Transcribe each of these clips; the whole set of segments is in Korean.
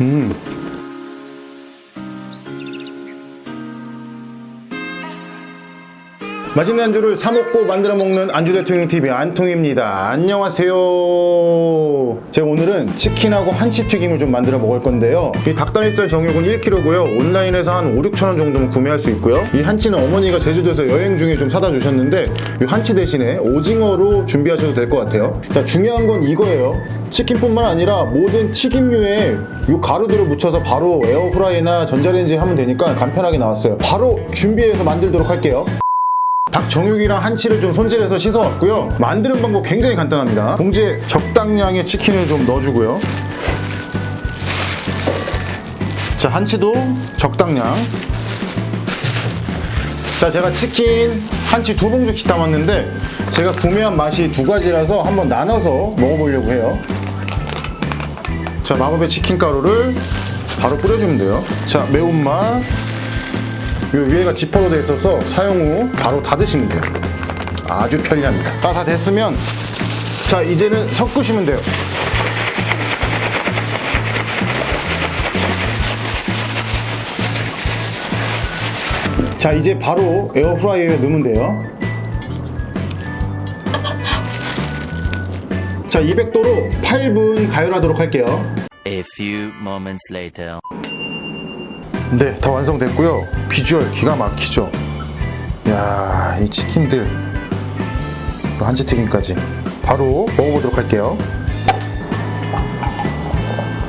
음. 맛있는 안주를 사 먹고 만들어 먹는 안주 대통령 TV 안통입니다. 안녕하세요. 제가 오늘은 치킨하고 한치 튀김을 좀 만들어 먹을 건데요. 이 닭다리살 정육은 1kg고요. 온라인에서 한 5, 6천 원 정도면 구매할 수 있고요. 이 한치는 어머니가 제주도에서 여행 중에 좀 사다 주셨는데 이 한치 대신에 오징어로 준비하셔도 될 것 같아요. 자, 중요한 건 이거예요. 치킨뿐만 아니라 모든 튀김류에 이 가루들을 묻혀서 바로 에어프라이나 전자레인지에 하면 되니까 간편하게 나왔어요. 바로 준비해서 만들도록 할게요. 닭 정육이랑 한치를 좀 손질해서 씻어왔고요. 만드는 방법 굉장히 간단합니다. 봉지에 적당량의 치킨을 좀 넣어주고요. 자, 한치도 적당량. 자, 제가 치킨 한치 두 봉지씩 담았는데 제가 구매한 맛이 두 가지라서 한번 나눠서 먹어보려고 해요. 자, 마법의 치킨 가루를 바로 뿌려주면 돼요. 자, 매운맛. 이 위에가 지퍼로 되어 있어서 사용 후 바로 닫으시면 돼요. 아주 편리합니다. 다, 다 됐으면 자 이제는 섞으시면 돼요. 자 이제 바로 에어프라이어에 넣으면 돼요. 자 200도로 8분 가열하도록 할게요. A few moments later. 네, 다 완성됐고요. 비주얼 기가 막히죠. 야, 이 치킨들 또 한치튀김까지 바로 먹어보도록 할게요.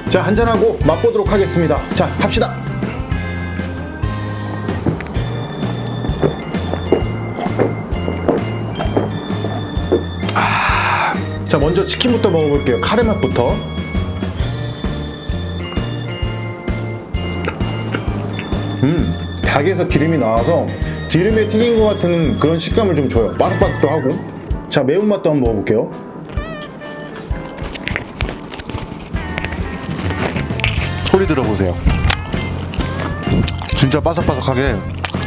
자, 한잔하고 맛보도록 하겠습니다. 자, 갑시다. 아, 자, 먼저 치킨부터 먹어볼게요. 카레 맛부터. 음, 닭에서 기름이 나와서 기름에 튀긴 것 같은 그런 식감을 좀 줘요. 바삭바삭도 하고. 자, 매운맛도 한번 먹어볼게요. 소리 들어보세요. 진짜 바삭바삭하게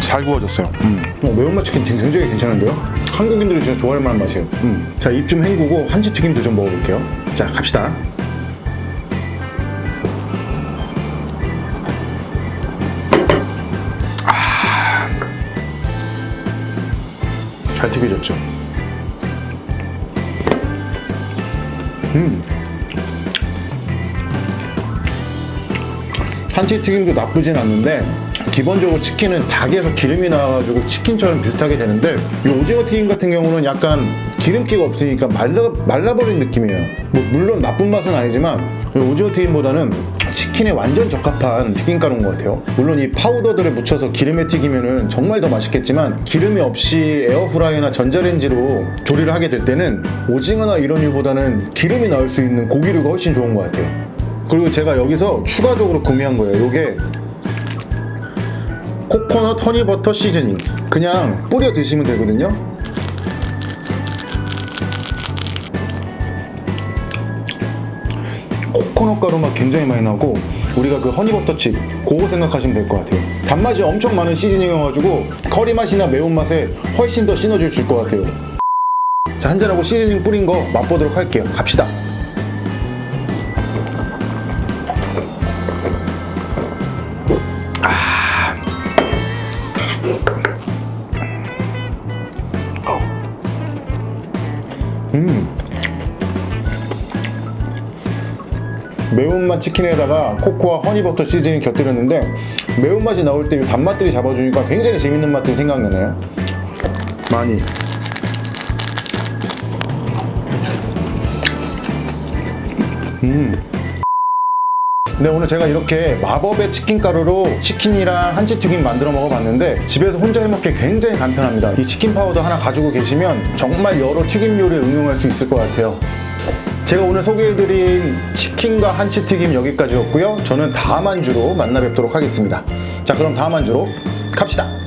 잘 구워졌어요. 음. 어, 매운맛 치킨 굉장히 괜찮은데요? 한국인들이 진짜 좋아할 만한 맛이에요. 음. 자, 입 좀 헹구고 한치 튀김도 좀 먹어볼게요. 자, 갑시다. 잘 튀겨졌죠? 음. 한치 튀김도 나쁘진 않는데 기본적으로 치킨은 닭에서 기름이 나와가지고 치킨처럼 비슷하게 되는데 이 오징어 튀김 같은 경우는 약간 기름기가 없으니까 말라, 말라버린 느낌이에요 뭐 물론 나쁜 맛은 아니지만 이 오징어 튀김보다는 치킨에 완전 적합한 튀김가루인 것 같아요 물론 이 파우더들을 묻혀서 기름에 튀기면은 정말 더 맛있겠지만 기름이 없이 에어프라이나 전자레인지로 조리를 하게 될 때는 오징어나 이런 류보다는 기름이 나올 수 있는 고기류가 훨씬 좋은 것 같아요 그리고 제가 여기서 추가적으로 구매한 거예요. 요게 코코넛 허니버터 시즈닝. 그냥 뿌려 드시면 되거든요. 가루 맛 굉장히 많이 나고 우리가 그 허니버터 칩 그거 생각하시면 될 것 같아요. 단맛이 엄청 많은 시즈닝이어가지고 커리 맛이나 매운맛에 훨씬 더 시너지를 줄 것 같아요. 자, 한잔하고 시즈닝 뿌린 거 맛보도록 할게요. 갑시다. 매운맛 치킨에다가 코코아 허니버터 시즈닝 곁들였는데 매운맛이 나올 때 이 단맛들이 잡아주니까 굉장히 재밌는 맛들이 생각나네요. 많이. 음. 네 오늘 제가 이렇게 마법의 치킨 가루로 치킨이랑 한치튀김 만들어 먹어봤는데 집에서 혼자 해먹기 굉장히 간편합니다. 이 치킨 파우더 하나 가지고 계시면 정말 여러 튀김 요리에 응용할 수 있을 것 같아요 제가 오늘 소개해드린 치킨과 한치튀김 여기까지였고요. 저는 다음 안주로 만나 뵙도록 하겠습니다. 자, 그럼 다음 안주로 갑시다.